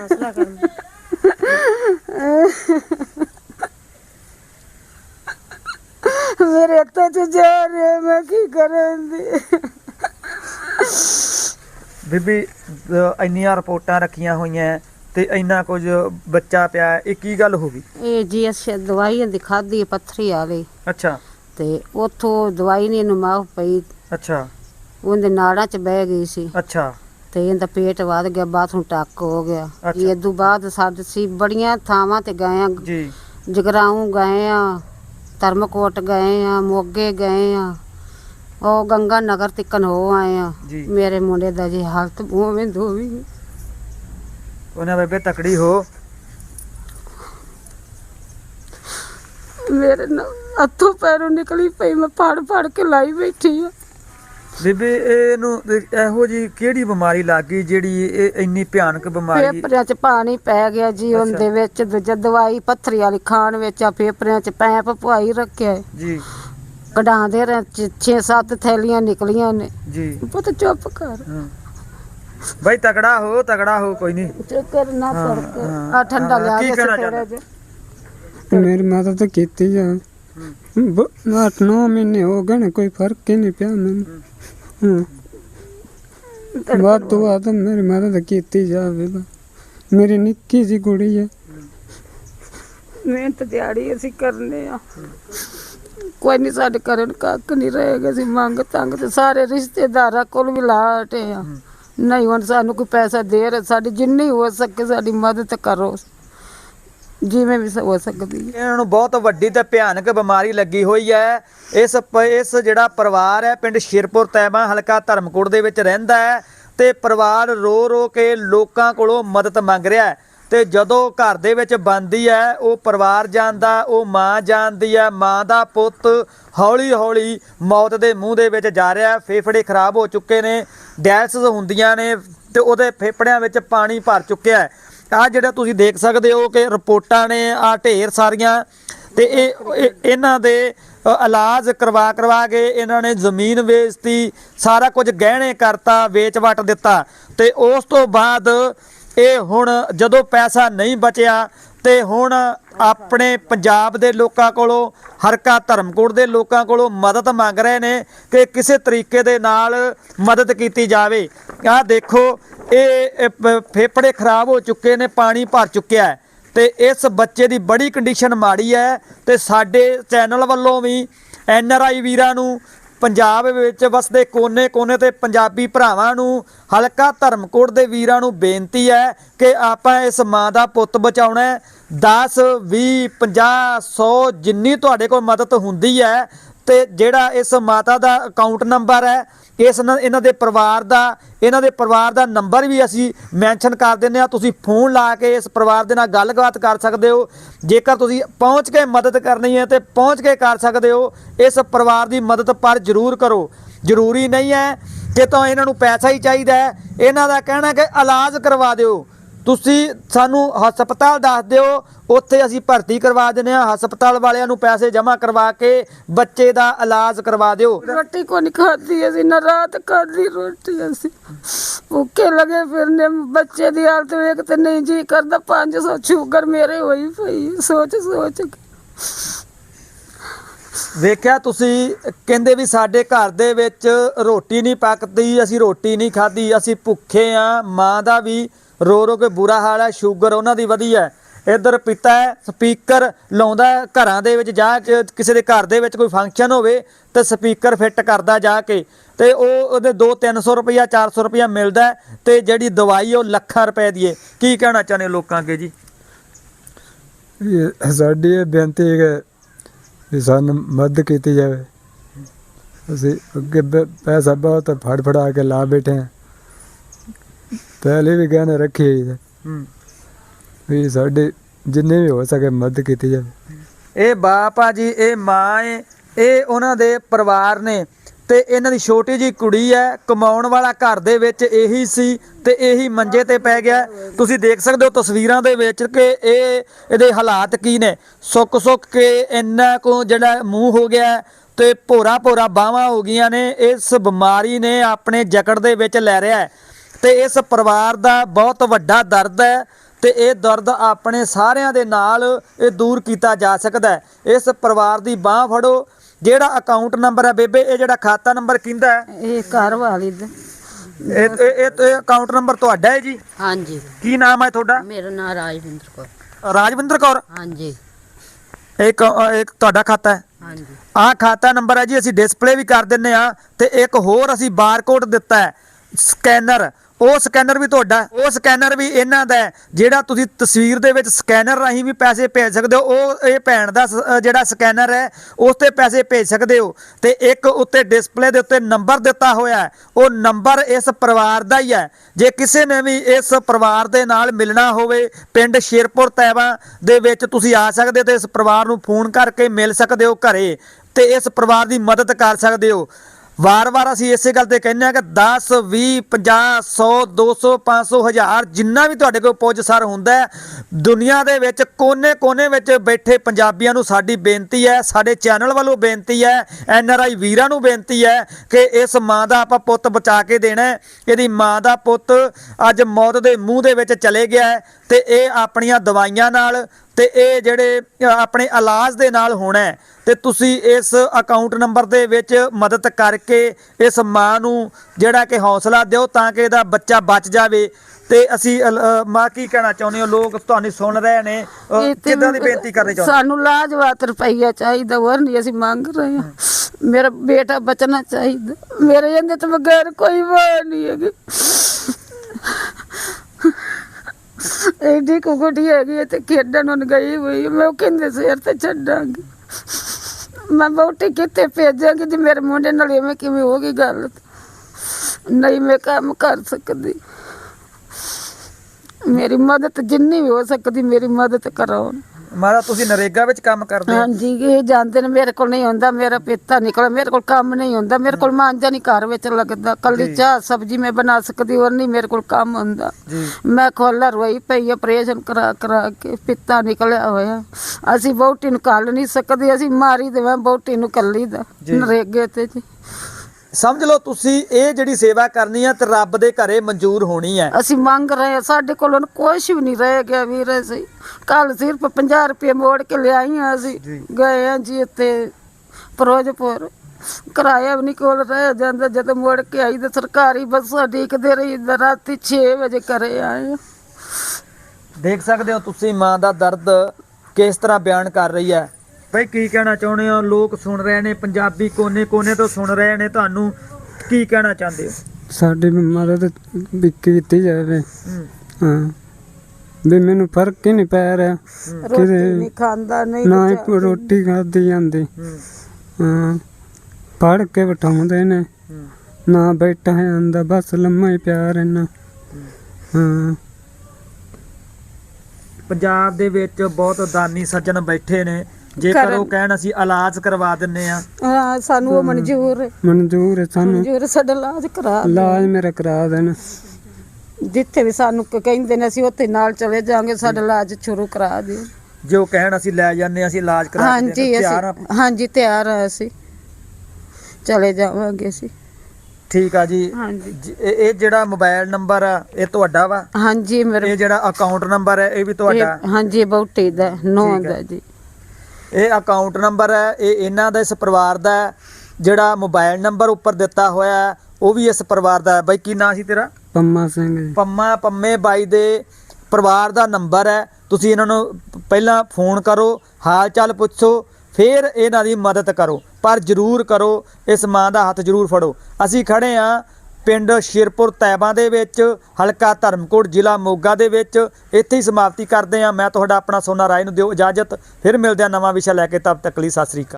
ਹੌਸਲਾ ਕਰ ਮੇਰੇ ਹੱਥਾਂ 'ਚ ਜਾ ਰਿਹਾ ਮੈਂ ਕੀ ਕਰਾਂ ਦੀ? ਬੀਬੀ ਅਹ ਇੰਨੀਆਂ ਰਿਪੋਰਟਾਂ ਰੱਖੀਆਂ ਹੋਈਆਂ ਹੈ ਤੇ ਇੰਨਾ ਕੁਝ ਬੱਚਾ ਪਿਆ ਹੈ, ਇਹ ਕੀ ਗੱਲ ਹੋ ਗਈ? ਇਹ ਜੀ ਅਸੀਂ ਦਵਾਈ ਦੀ ਖਾਧੀ ਹੈ ਪੱਥਰੀ ਵਾਲੀ। ਅੱਛਾ। ਤੇ ਉਥੋਂ ਦਵਾਈ ਨੇ ਇਹਨੂੰ ਮਾਫ ਪਈ। ਅੱਛਾ। ਉਹਦੇ ਨਾੜਾਂ 'ਚ ਬਹਿ ਗਈ ਸੀ। ਅੱਛਾ। ਤੇ ਇਹਦਾ ਪੇਟ ਵੱਧ ਗਿਆ ਬਾਥਰੂਮ ਟੱਕ ਹੋ ਗਿਆ। ਅੱਛਾ। ਇਹ ਤੋਂ ਬਾਅਦ ਸਾਡੇ ਸੀ ਬੜੀਆਂ ਥਾਵਾਂ ਤੇ ਗਏ ਆ। ਜੀ। ਜਗਰਾਉਂ ਗਏ ਆ ਧਰਮਕੋਟ ਗਏ ਆ ਮੋਗੇ ਗਏ ਆ। ਉਹ ਗੰਗਾ ਨਗਰ ਤਿੱਕਨ ਹੋ ਆਏ ਆ। ਜੀ। ਮੇਰੇ ਮੁੰਡੇ ਦਾ ਜੀ ਹਾਲਤ ਉਵੇਂ ਦੋਵੀ ਉਹਨਾਂ ਬੇਬੇ ਤਕੜੀ ਹੋ। ਮੇਰੇ ਨਾ ਹੱਥੋਂ ਪੈਰੋਂ ਨਿਕਲੀ ਪਈ ਮੈਂ ਫੜ ਫੜ ਕੇ ਲਾਈ ਬੈਠੀ ਆ। ਬੀਬੀ ਇਹਨੂੰ ਇਹੋ ਜੀ ਕਿਹੜੀ ਬਿਮਾਰੀ ਲੱਗ ਗਈ ਜਿਹੜੀ ਇਹ ਇੰਨੀ ਭਿਆਨਕ ਬਿਮਾਰੀ? ਫੇਫੜਿਆਂ 'ਚ ਪਾਣੀ ਪੈ ਗਿਆ ਜੀ। ਉਹਦੇ ਵਿੱਚ ਦੂਜਾ ਦਵਾਈ ਪੱਥਰੀ ਵਾਲੀ ਖਾਣ ਵਿੱਚ ਆ ਫੇਫੜਿਆਂ 'ਚ ਪੈਪ ਪਵਾਈ ਰੱਖਿਆ। ਜੀ। ਕਢਾਉਂਦੇ ਰਹੇ 6-7 ਥੈਲੀਆਂ ਨਿਕਲੀਆਂ ਨੇ। ਜੀ। ਪੁੱਤ ਚੁੱਪ ਕਰ। ਹਾਂ। ਬਾਈ ਤਕੜਾ ਹੋ ਤਕੜਾ ਹੋ ਕੋਈ ਨਹੀਂ। ਚੱਕਰ ਨਾ ਹਾਂ, ਆ ਠੰਡਾ ਲਿਆ ਕੀ ਥੋੜਾ? ਜਿਹਾ। ਮੇਰੀ ਮਾਤਾ ਤਾਂ ਕੀਤੀ ਜਾ ਅੱਠ ਨੌ ਮਹੀਨੇ ਹੋ ਗਏ ਨੇ ਕੋਈ ਫ਼ਰਕ ਹੀ ਨਹੀਂ ਪਿਆ ਮੈਨੂੰ। ਬਾਤ ਤੋਂ ਬਾਅਦ ਮੇਰੀ ਤਾਂ ਕੀਤੀ ਜਾਵੇ ਬਸ। ਮੇਰੀ ਨਿੱਕੀ ਜੀ ਕੁੜੀ ਹੈ। ਮਿਹਨਤ ਦਿਹਾੜੀ ਅਸੀਂ ਕਰਨੇ ਆ। ਕੋਈ ਨਹੀਂ ਸਾਡੇ ਕਰਨ ਕੱਖ ਨਹੀਂ ਰਹੇਗਾ ਅਸੀਂ ਮੰਗ ਤੰਗ ਤੇ ਸਾਰੇ ਰਿਸ਼ਤੇਦਾਰਾਂ ਕੋਲ ਵੀ ਲਾ ਹਟੇ ਆ ਨਹੀਂ ਹੁਣ ਸਾਨੂੰ ਕੋਈ ਪੈਸਾ ਦੇ ਰਹੇ ਸਾਡੀ ਜਿੰਨੀ ਹੋ ਸਕੇ ਸਾਡੀ ਮਦਦ ਕਰੋ। ਜਿਵੇਂ ਵੀ ਹੋ ਸਕਦੀ ਹੈ। ਇਹਨਾਂ ਨੂੰ ਬਹੁਤ ਵੱਡੀ ਤੇ ਭਿਆਨਕ ਬਿਮਾਰੀ ਲੱਗੀ ਹੋਈ ਹੈ। ਇਸ ਪ- ਇਸ ਜਿਹੜਾ ਪਰਿਵਾਰ ਹੈ, ਪਿੰਡ ਸ਼ੇਰਪੁਰ ਤੈਮਾ ਹਲਕਾ ਧਰਮਕੋਟ ਦੇ ਵਿੱਚ ਰਹਿੰਦਾ ਹੈ ਤੇ ਪਰਿਵਾਰ ਰੋ ਰੋ ਕੇ ਲੋਕਾਂ ਕੋਲੋਂ ਮਦਦ ਮੰਗ ਰਿਹਾ ਹੈ। ਤੇ ਜਦੋਂ ਘਰ ਦੇ ਵਿੱਚ ਬੰਦੀ ਹੈ, ਉਹ ਪਰਿਵਾਰ ਜਾਂਦਾ, ਉਹ ਮਾਂ ਜਾਂਦੀ ਹੈ, ਮਾਂ ਦਾ ਪੁੱਤ ਹੌਲੀ ਹੌਲੀ ਮੌਤ ਦੇ ਮੂੰਹ ਦੇ ਵਿੱਚ ਜਾ ਰਿਹਾ ਹੈ। ਫੇਫੜੇ ਖਰਾਬ ਹੋ ਚੁੱਕੇ ਨੇ, ਡਾਇਲਸਿਸ ਹੁੰਦੀਆਂ ਨੇ ਤੇ ਉਹਦੇ ਫੇਫੜਿਆਂ ਵਿੱਚ ਪਾਣੀ ਭਰ ਚੁੱਕਿਆ ਹੈ। ਆ ਜਿਹੜਾ ਤੁਸੀਂ ਦੇਖ ਸਕਦੇ ਹੋ ਕਿ ਰਿਪੋਰਟਾਂ ਨੇ ਆ ਢੇਰ ਸਾਰੀਆਂ ਤੇ ਇਹ ਇਹਨਾਂ ਦੇ ਇਲਾਜ ਕਰਵਾ ਕਰਵਾ ਕੇ ਇਹਨਾਂ ਨੇ ਜ਼ਮੀਨ ਵੇਚਤੀ, ਸਾਰਾ ਕੁਝ ਗਹਿਣੇ ਕਰਤਾ, ਵੇਚ ਵਟ ਦਿੱਤਾ। ਤੇ ਉਸ ਤੋਂ ਬਾਅਦ ਇਹ ਹੁਣ ਜਦੋਂ ਪੈਸਾ ਨਹੀਂ ਬਚਿਆ ਤੇ ਹੁਣ ਆਪਣੇ ਪੰਜਾਬ ਦੇ ਲੋਕਾਂ ਕੋਲੋਂ ਹਰਕਾ ਧਰਮਕੋਟ ਦੇ ਲੋਕਾਂ ਕੋਲੋਂ ਮਦਦ ਮੰਗ ਰਹੇ ਨੇ ਕਿ ਕਿਸੇ ਤਰੀਕੇ ਦੇ ਨਾਲ ਮਦਦ ਕੀਤੀ ਜਾਵੇ। ਆਹ ਦੇਖੋ, ਇਹ ਫੇਫੜੇ ਖਰਾਬ ਹੋ ਚੁੱਕੇ ਨੇ, ਪਾਣੀ ਭਰ ਚੁੱਕਿਆ ਹੈ। ਤੇ ਇਸ ਬੱਚੇ ਦੀ ਬੜੀ ਕੰਡੀਸ਼ਨ ਮਾੜੀ ਹੈ ਤੇ ਸਾਡੇ ਚੈਨਲ ਵੱਲੋਂ ਵੀ, ਐਨ ਆਰ ਆਈ ਵੀਰਾਂ ਨੂੰ ਪੰਜਾਬ ਵਿੱਚ ਵਸਦੇ ਕੋਨੇ-ਕੋਨੇ ਤੇ ਪੰਜਾਬੀ ਭਰਾਵਾਂ ਨੂੰ ਹਲਕਾ ਧਰਮਕੋਟ ਦੇ ਵੀਰਾਂ ਨੂੰ ਬੇਨਤੀ ਹੈ ਕਿ ਆਪਾਂ ਇਸ ਮਾਂ ਦਾ ਪੁੱਤ ਬਚਾਉਣਾ ਹੈ। 10 20 50 100 ਜਿੰਨੀ ਤੁਹਾਡੇ ਕੋਲ ਮਦਦ ਹੁੰਦੀ ਹੈ ਤੇ ਜਿਹੜਾ ਇਸ ਮਾਤਾ ਦਾ ਅਕਾਊਂਟ ਨੰਬਰ ਹੈ, ਇਸ ਨਾਲ ਇਹਨਾਂ ਦੇ ਪਰਿਵਾਰ ਦਾ, ਇਹਨਾਂ ਦੇ ਪਰਿਵਾਰ ਦਾ ਨੰਬਰ ਵੀ ਅਸੀਂ ਮੈਂਸ਼ਨ ਕਰ ਦਿੰਦੇ ਆ ਤੁਸੀਂ ਫੋਨ ਲਾ ਕੇ ਇਸ ਪਰਿਵਾਰ ਦੇ ਨਾਲ ਗੱਲਬਾਤ ਕਰ ਸਕਦੇ ਹੋ। ਜੇਕਰ ਤੁਸੀਂ ਪਹੁੰਚ ਕੇ ਮਦਦ ਕਰਨੀ ਹੈ ਤੇ ਪਹੁੰਚ ਕੇ ਕਰ ਸਕਦੇ ਹੋ। ਇਸ ਪਰਿਵਾਰ ਦੀ ਮਦਦ ਪਰ ਜ਼ਰੂਰ ਕਰੋ। ਜ਼ਰੂਰੀ ਨਹੀਂ ਹੈ ਕਿ ਤਾਂ ਇਹਨਾਂ ਨੂੰ ਪੈਸਾ ਹੀ ਚਾਹੀਦਾ ਹੈ। ਇਹਨਾਂ ਦਾ ਕਹਿਣਾ ਕਿ ਇਲਾਜ ਕਰਵਾ ਦਿਓ। ਤੁਸੀਂ ਸਾਨੂੰ ਹਸਪਤਾਲ ਦੱਸ ਦਿਓ ਉੱਥੇ ਅਸੀਂ ਭਰਤੀ ਕਰਵਾ ਦਿੰਦੇ ਹਾਂ। ਹਸਪਤਾਲ ਵਾਲਿਆਂ ਨੂੰ ਪੈਸੇ ਜਮ੍ਹਾਂ ਕਰਵਾ ਕੇ ਬੱਚੇ ਦਾ ਇਲਾਜ ਕਰਵਾ ਦਿਓ। ਰੋਟੀ ਕੋ ਨਹੀਂ ਖਾਦੀ? ਅਸੀਂ ਨਾ ਰਾਤ ਖਾਦੀ ਰੋਟੀ ਅਸੀਂ ਭੁੱਖੇ ਲਗੇ ਫਿਰਨੇ। ਬੱਚੇ ਦੀ ਹਾਲਤ ਵੇਖ ਤੇ ਨਹੀਂ ਜੀ ਕਰਦਾ। 500 ਸ਼ੂਗਰ ਮੇਰੇ ਹੋਈ ਪਈ ਸੋਚ ਸੋਚ ਵੇਖਿਆ ਤੁਸੀਂ ਕਹਿੰਦੇ ਵੀ ਸਾਡੇ ਘਰ ਦੇ ਵਿੱਚ ਰੋਟੀ ਨਹੀਂ ਪੱਕਦੀ ਅਸੀਂ ਰੋਟੀ ਨਹੀਂ ਖਾਧੀ ਅਸੀਂ ਭੁੱਖੇ ਆ। ਮਾਂ ਦਾ ਵੀ ਰੋ ਰੋ ਕੇ ਬੁਰਾ ਹਾਲ ਹੈ, ਸ਼ੂਗਰ ਉਹਨਾਂ ਦੀ ਵਧੀ ਹੈ। ਇਧਰ ਪਿਤਾ ਹੈ, ਸਪੀਕਰ ਲਾਉਂਦਾ ਘਰਾਂ ਦੇ ਵਿੱਚ, ਜਾਂ ਕਿਸੇ ਦੇ ਘਰ ਦੇ ਵਿੱਚ ਕੋਈ ਫੰਕਸ਼ਨ ਹੋਵੇ, ਤੇ ਸਪੀਕਰ ਫਿੱਟ ਕਰਦਾ ਜਾ ਕੇ। ਤੇ ਉਹ ਉਹਦੇ 2 300 ਰੁਪਇਆ 400 ਰੁਪਇਆ ਮਿਲਦਾ ਹੈ ਤੇ ਜਿਹੜੀ ਦਵਾਈ ਉਹ ਲੱਖਾਂ ਰੁਪਏ ਦੀ ਹੈ। ਕੀ ਕਹਿਣਾ ਚਾਹੁੰਦੇ ਹੋ ਲੋਕਾਂ ਅੱਗੇ ਜੀ? ਸਾਡੀ ਇਹ ਬੇਨਤੀ ਹੈ ਕਿ ਵੀ ਸਾਨੂੰ ਮਦਦ ਕੀਤੀ ਜਾਵੇ। ਅਸੀਂ ਅੱਗੇ ਪੈਸਾ ਬਹੁਤ ਫੜ ਫੜਾ ਕੇ ਲਾ ਬੈਠੇ ਹਾਂ। ਪਹਿਲੇ ਵੀ ਗਹਿਣੇ ਰੱਖੇ ਹੋਏ ਸੀ ਹੂੰ। ਵੀ ਸਾਡੇ ਜਿੰਨੇ ਵੀ ਹੋ ਸਕੇ ਮਦਦ ਕੀਤੀ ਜਾਵੇ। ਇਹ ਬਾਪ ਆ ਜੀ ਇਹ ਮਾਂ ਏ ਇਹ ਉਹਨਾਂ ਦੇ ਪਰਿਵਾਰ ਨੇ ਤੇ ਇਹਨਾਂ ਦੀ ਛੋਟੀ ਜੀ ਕੁੜੀ ਹੈ ਕਮਾਉਣ ਵਾਲਾ ਘਰ ਦੇ ਵਿੱਚ ਇਹੀ ਸੀ ਤੇ ਇਹੀ ਮੰਜੇ ਤੇ ਪੈ ਗਿਆ। ਤੁਸੀਂ ਦੇਖ ਸਕਦੇ ਹੋ ਤਸਵੀਰਾਂ ਦੇ ਵਿੱਚ ਕਿ ਇਹ ਇਹਦੇ ਹਾਲਾਤ ਕੀ ਨੇ। ਸੁੱਕ ਸੁੱਕ ਕੇ ਇੰਨਾ ਕੋ ਜਿਹੜਾ ਮੂੰਹ ਹੋ ਗਿਆ ਹੈ ਤੇ ਭੋਰਾ ਭੋਰਾ ਬਾਹਾਂ ਹੋ ਗਈਆਂ ਨੇ। ਇਸ ਬਿਮਾਰੀ ਨੇ ਆਪਣੇ ਜਕੜ ਦੇ ਵਿੱਚ ਲੈ ਰਿਹਾ ਹੈ। ਤੇ ਇਸ ਪਰਿਵਾਰ ਦਾ ਬਹੁਤ ਵੱਡਾ ਦਰਦ ਹੈ ਤੇ ਇਹ ਦਰਦ ਆਪਣੇ ਸਾਰਿਆਂ ਦੇ ਨਾਲ ਇਹ ਦੂਰ ਕੀਤਾ ਜਾ ਸਕਦਾ ਹੈ। ਇਸ ਪਰਿਵਾਰ ਦੀ ਬਾਹ ਫੜੋ ਜਿਹੜਾ ਅਕਾਊਂਟ ਨੰਬਰ ਹੈ ਬੇਬੇ ਇਹ ਜਿਹੜਾ ਖਾਤਾ ਨੰਬਰ ਕਿੰਦਾ ਹੈ? ਇਹ ਘਰ ਵਾਲੀ ਦਾ। ਇਹ ਇਹ ਇਹ ਅਕਾਊਂਟ ਨੰਬਰ ਤੁਹਾਡਾ ਹੈ ਜੀ? ਹਾਂਜੀ। ਕੀ ਨਾਮ ਹੈ ਤੁਹਾਡਾ? ਮੇਰਾ ਨਾਮ ਰਾਜਵਿੰਦਰ ਕੌਰ। ਰਾਜਵਿੰਦਰ ਕੌਰ? ਹਾਂਜੀ। ਇੱਕ ਇੱਕ ਤੁਹਾਡਾ ਖਾਤਾ ਹੈ? ਹਾਂਜੀ। ਆਹ ਖਾਤਾ ਨੰਬਰ ਹੈ ਜੀ ਅਸੀਂ ਡਿਸਪਲੇ ਵੀ ਕਰ ਦਿੰਨੇ ਆ ਤੇ ਇੱਕ ਹੋਰ ਅਸੀਂ ਬਾਰਕੋਡ ਦਿੱਤਾ ਹੈ ਸਕੈਨਰ ਉਹ ਸਕੈਨਰ ਵੀ ਤੁਹਾਡਾ, ਉਹ ਸਕੈਨਰ ਵੀ ਇਹਨਾਂ ਦਾ ਜਿਹੜਾ ਤੁਸੀਂ ਤਸਵੀਰ ਦੇ ਵਿੱਚ ਸਕੈਨਰ ਰਾਹੀਂ ਵੀ ਪੈਸੇ ਭੇਜ ਸਕਦੇ ਹੋ, ਉਹ ਇਹ ਭੈਣ ਦਾ ਜਿਹੜਾ ਸਕੈਨਰ ਹੈ, ਉਸ ਤੇ ਪੈਸੇ ਭੇਜ ਸਕਦੇ ਹੋ। ਤੇ ਇੱਕ ਉੱਤੇ ਡਿਸਪਲੇ ਦੇ ਉੱਤੇ ਨੰਬਰ ਦਿੱਤਾ ਹੋਇਆ ਉਹ ਨੰਬਰ ਇਸ ਪਰਿਵਾਰ ਦਾ ਹੀ ਹੈ। ਜੇ ਕਿਸੇ ਨੇ ਵੀ ਇਸ ਪਰਿਵਾਰ ਦੇ ਨਾਲ ਮਿਲਣਾ ਹੋਵੇ, ਪਿੰਡ ਸ਼ੇਰਪੁਰ ਤੈਵਾ ਦੇ ਵਿੱਚ ਤੁਸੀਂ ਆ ਸਕਦੇ ਹੋ ਤੇ ਇਸ ਪਰਿਵਾਰ ਨੂੰ ਫੋਨ ਕਰਕੇ ਮਿਲ ਸਕਦੇ ਹੋ ਘਰੇ, ਤੇ ਇਸ ਪਰਿਵਾਰ ਦੀ ਮਦਦ ਕਰ ਸਕਦੇ ਹੋ। ਵਾਰ-ਵਾਰ ਅਸੀਂ ਇਸੇ ਗੱਲ ਤੇ ਕਹਿੰਦੇ ਆ ਕਿ 10 20 50 100 200 500 1000 ਜਿੰਨਾ ਵੀ ਤੁਹਾਡੇ ਕੋਲ ਪੁੱਜ ਸਰ ਹੁੰਦਾ ਦੁਨੀਆ ਦੇ ਵਿੱਚ ਕੋਨੇ-ਕੋਨੇ ਵਿੱਚ ਬੈਠੇ ਪੰਜਾਬੀਆਂ ਨੂੰ ਸਾਡੀ ਬੇਨਤੀ ਹੈ, ਸਾਡੇ ਚੈਨਲ ਵੱਲੋਂ ਬੇਨਤੀ ਹੈ, ਐਨ ਆਰ ਆਈ ਵੀਰਾਂ ਨੂੰ ਬੇਨਤੀ ਹੈ ਕਿ ਇਸ ਮਾਂ ਦਾ ਆਪਾਂ ਪੁੱਤ ਬਚਾ ਕੇ ਦੇਣਾ ਇਹਦੀ ਮਾਂ ਦਾ ਪੁੱਤ ਅੱਜ ਮੌਤ ਦੇ ਮੂੰਹ ਦੇ ਵਿੱਚ ਚਲੇ ਗਿਆ ਹੈ ਤੇ ਇਹ ਆਪਣੀਆਂ ਦਵਾਈਆਂ ਨਾਲ ਤੇ ਇਹ ਜਿਹੜੇ ਆਪਣੇ ਇਲਾਜ ਦੇ ਨਾਲ ਹੋਣਾ ਤੇ ਤੁਸੀਂ ਇਸ ਅਕਾਊਂਟ ਨੰਬਰ ਦੇ ਵਿੱਚ ਮਦਦ ਕਰਕੇ ਇਸ ਮਾਂ ਨੂੰ ਜਿਹੜਾ ਕਿ ਹੌਸਲਾ ਦਿਓ ਤਾਂ ਕਿ ਇਹਦਾ ਬੱਚਾ ਬਚ ਜਾਵੇ। ਤੇ ਅਸੀਂ ਮਾਂ ਕੀ ਕਹਿਣਾ ਚਾਹੁੰਦੇ ਹੋ? ਲੋਕ ਤੁਹਾਨੂੰ ਸੁਣ ਰਹੇ ਨੇ। ਕਿੱਦਾਂ ਦੀ ਬੇਨਤੀ ਕਰਨੀ ਚਾਹੁੰਦੇ ਸਾਨੂੰ ਲਾਜਵਾਤ ਰੁਪਈਆ ਚਾਹੀਦਾ ਹੋਰ ਨਹੀਂ ਅਸੀਂ ਮੰਗ ਰਹੇ ਹਾਂ। ਮੇਰਾ ਬੇਟਾ ਬਚਣਾ ਚਾਹੀਦਾ। ਮੇਰੇ ਇਹਦੇ ਤੋਂ ਬਗੈਰ ਕੋਈ ਵਾਰ ਨਹੀਂ ਹੈਗੀ। ਐਡੀ ਕੁਕੜੀ ਹੈਗੀ ਹੈ ਤੇ ਖੇਡਣ ਨੂੰ ਗਈ ਹੋਈ ਮੈਂ ਉਹ ਕਹਿੰਦੇ ਸਿਰ ਤੇ ਛੱਡਾਂਗੀ। ਮੈਂ ਬਹੁਤੀ ਕਿਤੇ ਭੇਜਾਂਗੀ ਜੇ ਮੇਰੇ ਮੁੰਡੇ ਨਾਲ ਐਵੇਂ ਕਿਵੇਂ ਹੋ ਗਈ ਗੱਲ? ਨਹੀਂ ਮੈਂ ਕੰਮ ਕਰ ਸਕਦੀ। ਮੇਰੀ ਮਦਦ ਜਿੰਨੀ ਵੀ ਹੋ ਸਕਦੀ, ਮੇਰੀ ਮਦਦ ਕਰਾਓ ਮਾਰਾ ਤੁਸੀਂ ਨਰੇਗਾ ਵਿੱਚ ਕੰਮ ਕਰਦੇ ਹੋ? ਹਾਂਜੀ ਇਹ ਜਾਂਦੇ ਨੇ ਮੇਰੇ ਕੋਲ ਨਹੀਂ ਹੁੰਦਾ ਮੇਰਾ ਪਿੱਤਾ ਨਿਕਲ ਮੇਰੇ ਕੋਲ ਕੰਮ ਨਹੀਂ ਹੁੰਦਾ ਮੇਰੇ ਕੋਲ ਮਾਂਜਾ ਨਹੀਂ ਘਰ ਵਿੱਚ ਲੱਗਦਾ ਕੱਲੀ ਚਾਹ ਸਬਜ਼ੀ ਮੈਂ ਬਣਾ ਸਕਦੀ ਹੋਰ ਨਹੀਂ ਮੇਰੇ ਕੋਲ ਕੰਮ ਹੁੰਦਾ। ਮੈਂ ਖੋਲਾ ਰੋਈ ਪਈ ਆਪਰੇਸ਼ਨ ਕਰਾ ਕਰਾ ਕੇ ਪਿੱਤਾ ਨਿਕਲਿਆ ਹੋਇਆ। ਅਸੀਂ ਬੌਟੀ ਨੂੰ ਕੱਲ ਨਹੀਂ ਸਕਦੇ ਅਸੀਂ ਮਾਰੀ ਦੇਵਾਂ ਬੌਟੀ ਨੂੰ ਕੱਲੀ ਦਾ। ਨਰੇਗੇ ਤੇ ਜੀ। ਸਮਝ ਲਓ ਤੁਸੀਂ ਇਹ ਜਿਹੜੀ ਸੇਵਾ ਕਰਨੀ ਹੈ ਤੇ ਰੱਬ ਦੇ ਘਰੇ ਮਨਜ਼ੂਰ ਹੋਣੀ ਹੈ ਅਸੀਂ ਮੰਗ ਰਹੇ ਹਾਂ ਸਾਡੇ ਕੋਲ ਕੁਛ ਵੀ ਨਹੀਂ ਰਹਿ ਗਿਆ ਵੀਰ ਅਸੀਂ। ਕੱਲ ਸਿਰਫ 50 ਰੁਪਏ ਮੋੜ ਕੇ ਲਿਆਈ ਹਾਂ ਅਸੀਂ। ਗਏ ਹਾਂ ਜੀ ਇੱਥੇ ਫਿਰੋਜ਼ਪੁਰ। ਕਿਰਾਇਆ ਵੀ ਨਹੀਂ ਕੋਲ ਰਹਿ ਜਾਂਦਾ ਜਦੋਂ ਮੋੜ ਕੇ ਆਈ ਤਾਂ ਸਰਕਾਰੀ ਬੱਸਾਂ ਡੀਕਦੇ ਰਹੀ ਰਾਤੀ 6 ਵਜੇ ਘਰੇ ਆਏ। ਦੇਖ ਸਕਦੇ ਹੋ ਤੁਸੀਂ ਮਾਂ ਦਾ ਦਰਦ ਕਿਸ ਤਰ੍ਹਾਂ ਬਿਆਨ ਕਰ ਰਹੀ ਹੈ। ਭਾਈ ਕੀ ਕਹਿਣਾ ਚਾਹੁੰਦੇ ਹੋ? ਲੋਕ ਸੁਣ ਰਹੇ ਨੇ ਪੰਜਾਬੀ ਕੋਨੇ-ਕੋਨੇ ਤੋਂ ਸੁਣ ਰਹੇ ਨੇ ਤੁਹਾਨੂੰ ਕੀ ਕਹਿਣਾ ਚਾਹੁੰਦੇ ਹੋ? ਸਾਡੀ ਵੀ ਮਦਦ ਵੀ ਕੀਤੀ ਜਾਵੇ। ਹੂੰ, ਹਾਂ। ਵੀ ਮੈਨੂੰ ਫ਼ਰਕ ਹੀ ਨਹੀਂ ਪੈ ਰਿਹਾ। ਰੋਟੀ ਨਹੀਂ ਖਾਂਦਾ ਨਹੀਂ ਨਾ ਹੀ ਰੋਟੀ ਖਾਦੀ ਜਾਂਦੀ। ਹੂੰ, ਹਾਂ। ਫੜ ਕੇ ਬਿਠਾਉਂਦੇ ਨੇ। ਹੂੰ, ਨਾ ਬੈਠਾ ਜਾਂਦਾ ਬਸ ਲੰਮਾ ਹੀ ਪਿਆ ਰਹਿਣਾ ਹਾਂ। ਪੰਜਾਬ ਦੇ ਵਿੱਚ ਬਹੁਤ ਦਾਨੀ ਸੱਜਣ ਬੈਠੇ ਨੇ। ਜੇਕਰ ਉਹ ਕਹਿਣ ਅਸੀਂ ਇਲਾਜ ਕਰਵਾ ਦਿੰਨੇ ਆ। ਹਾਂ ਸਾਨੂੰ ਉਹ ਮਨਜ਼ੂਰ ਹੈ। ਮਨਜ਼ੂਰ ਹੈ ਸਾਨੂੰ। ਮਨਜ਼ੂਰ ਸਾਡਾ ਇਲਾਜ ਕਰਾ ਦਿਓ। ਇਲਾਜ ਮੇਰਾ ਕਰਾ ਦੇਣ। ਜਿੱਥੇ ਵੀ ਸਾਨੂੰ ਕ- ਕਹਿੰਦੇ ਨੇ ਅਸੀਂ ਉੱਥੇ ਨਾਲ ਚਲੇ ਜਾਾਂਗੇ ਸਾਡਾ ਇਲਾਜ ਸ਼ੁਰੂ ਕਰਾ ਦਿਓ। ਜੇ ਉਹ ਕਹਿਣ ਅਸੀਂ ਲੈ ਜਾਂਦੇ ਹਾਂ, ਅਸੀਂ ਇਲਾਜ ਕਰਾ ਕੇ ਹਾਂਜੀ ਦੇਣਾ, ਤਿਆਰ ਆ ਅਸੀਂ ਹਾਂਜੀ ਤਿਆਰ ਆ ਅਸੀਂ। ਚਲੇ ਜਾਵਾਂਗੇ ਅਸੀਂ। ਠੀਕ ਆ ਜੀ। ਹਾਂਜੀ। ਜ- ਇਹ ਇਹ ਜਿਹੜਾ ਮੋਬਾਈਲ ਨੰਬਰ ਆ ਇਹ ਤੁਹਾਡਾ ਵਾ? ਹਾਂਜੀ ਮੇਰੇ ਇਹ ਜਿਹੜਾ ਅਕਾਊਂਟ ਨੰਬਰ ਹੈ ਇਹ ਵੀ ਤੁਹਾਡਾ? ਇਹ- ਹਾਂਜੀ ਇਹ ਬੌਟੀ ਦਾ ਨੌ ਠੀਕ ਹੈ। ਦਾ ਜੀ। ਇਹ ਅਕਾਊਂਟ ਨੰਬਰ ਹੈ ਇਹ ਇਹਨਾਂ ਦਾ ਇਸ ਪਰਿਵਾਰ ਦਾ ਹੈ। ਜਿਹੜਾ ਮੋਬਾਈਲ ਨੰਬਰ ਉੱਪਰ ਦਿੱਤਾ ਹੋਇਆ ਹੈ, ਉਹ ਵੀ ਇਸ ਪਰਿਵਾਰ ਦਾ ਹੈ। ਬਾਈ ਕੀ ਨਾਂ ਸੀ ਤੇਰਾ? ਪੰਮਾ ਸਿੰਘ ਜੀ। ਪੰਮਾ ਪੰਮੇ ਬਾਈ ਦੇ ਪਰਿਵਾਰ ਦਾ ਨੰਬਰ ਹੈ। ਤੁਸੀਂ ਇਹਨਾਂ ਨੂੰ ਪਹਿਲਾਂ ਫੋਨ ਕਰੋ ਹਾਲ ਚਾਲ ਪੁੱਛੋ ਫਿਰ ਇਹਨਾਂ ਦੀ ਮਦਦ ਕਰੋ। ਪਰ ਜਰੂਰ ਕਰੋ ਇਸ ਮਾਂ ਦਾ ਹੱਥ ਜਰੂਰ ਫੜੋ। ਅਸੀਂ ਖੜੇ ਆ ਪਿੰਡ ਸ਼ੇਰਪੁਰ ਤੈਬਾਂ ਦੇ ਵਿੱਚ, ਹਲਕਾ ਧਰਮਕੋਟ ਜ਼ਿਲ੍ਹਾ ਮੋਗਾ ਦੇ ਵਿੱਚ। ਇੱਥੇ ਹੀ ਸਮਾਪਤੀ ਕਰਦੇ ਹਾਂ। ਮੈਂ ਤੁਹਾਡਾ ਆਪਣਾ ਸੋਨਾ ਰਾਏ ਨੂੰ ਦਿਓ ਇਜਾਜ਼ਤ। ਫਿਰ ਮਿਲਦੇ ਆ ਨਵਾਂ ਵਿਸ਼ਾ ਲੈ ਕੇ। ਤਬ ਤੱਕ ਲਈ ਸਤਿ ਸ੍ਰੀ ਅਕਾਲ।